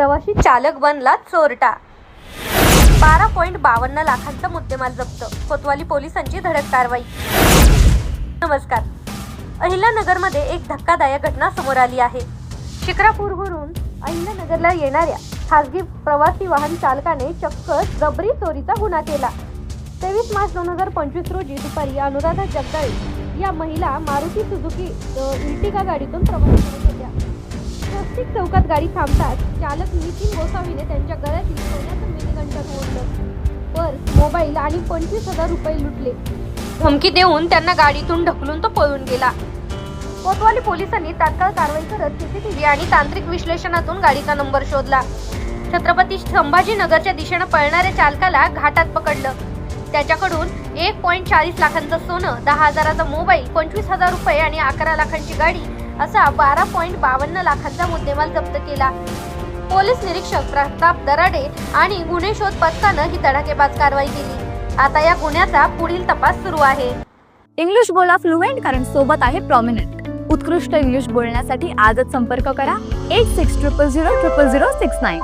चालक बनला चोरटा. बारा पॉईंट बावन्न लाखांचा मुद्देमाल जप्त. कोतवाली पोलिसांची धडक कारवाई. नमस्कार. अहिल्यानगरमध्ये एक धक्कादायक घटना समोर आली आहे. शिक्रापूरवरून अहिल्यानगरला येणाऱ्या खासगी प्रवासी वाहन चालकाने चक्क जबरी चोरीचा गुन्हा केला. तेवीस मार्च दोन हजार पंचवीस रोजी दुपारी अनुराधा जगदाळे या महिला मारुती सुझुकी इर्टिका गाडीतून प्रवास करत प्लास्टिक चौकात गाडी थांबताच चालक नितीन गोसावीने त्यांच्या गळ्यातील सोन्याचं मिनिगंटन ओढलं पर्स मोबाईल आणि पंचवीस हजार रुपये लुटले. धमकी देऊन त्यांना गाडीतून ढकलून तो पळून गेला. कोतवाली पोलिसांनी तात्काळ कारवाई करत सीसीटीव्ही आणि तांत्रिक विश्लेषणातून गाडीचा नंबर शोधला. छत्रपती संभाजीनगरच्या दिशेनं पळणाऱ्या चालकाला घाटात पकडलं. त्याच्याकडून एक पॉईंट चाळीस लाखांचं सोनं दहा हजाराचा मोबाईल पंचवीस हजार रुपये आणि अकरा लाखांची गाडी असा बारा पॉईंट बावन्न लाखांचा मुद्देमाल जप्त केला. पोलीस निरीक्षक प्रताप दराडे आणि गुन्हे शोध पथकानं ही धडाकेबाज कारवाई केली. आता या गुन्ह्याचा पुढील तपास सुरू आहे. इंग्लिश बोला फ्लुएंट कारण सोबत आहे प्रॉमिनंट उत्कृष्ट इंग्लिश बोलण्यासाठी आजच संपर्क करा. Eight six triple zero triple zero six nine